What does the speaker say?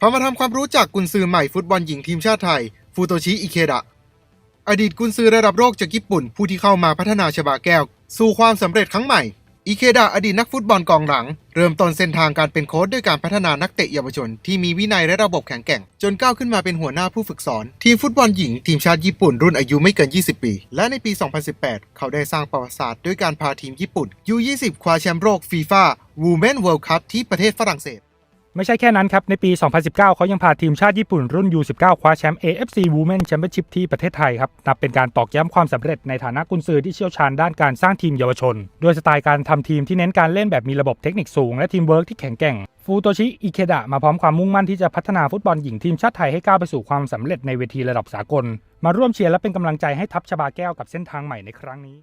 พามาทำความรู้จักกุนซือใหม่ฟุตบอลหญิงทีมชาติไทย ฟูโตชิอิเคดะ อดีตกุนซือระดับโลกจากญี่ปุ่น ผู้ที่เข้ามาพัฒนาชบาแก้ว สู่ความสำเร็จครั้งใหม่ อิเคดะอดีตนักฟุตบอลกองหลัง เริ่มต้นเส้นทางการเป็นโค้ชด้วยการพัฒนานักเตะเยาวชน ที่มีวินัยและระบบแข็งแกร่ง จนก้าวขึ้นมาเป็นหัวหน้าผู้ฝึกสอน ทีมฟุตบอลหญิงทีมชาติญี่ปุ่นรุ่นอายุไม่เกิน 20 ปี และในปี 2018 เขาได้สร้างประวัติศาสตร์ด้วยการพาทีมญี่ปุ่น U20 คว้าแชมป์โลกฟีฟ่า Women World Cup ที่ประเทศฝรั่งเศส ไม่ใช่แค่นั้นครับ ในปี 2019 เขายังพาทีมชาติญี่ปุ่นรุ่น U19 คว้าแชมป์ AFC Women Championship ที่ประเทศไทยครับ นับเป็นการตอกย้ำความสำเร็จในฐานะกุนซือที่เชี่ยวชาญด้านการสร้างทีมเยาวชน โดยสไตล์การทำทีมที่เน้นการเล่นแบบมีระบบเทคนิคสูงและทีมเวิร์กที่แข็งแกร่งฟูโตชิ อิเคดะ มาพร้อมความมุ่งมั่นที่จะพัฒนาฟุตบอลหญิงทีมชาติไทยให้ก้าวไปสู่ความสำเร็จในเวทีระดับสากล มาร่วมเชียร์และเป็นกำลังใจให้ทัพชบาแก้วกับเส้นทางใหม่ในครั้งนี้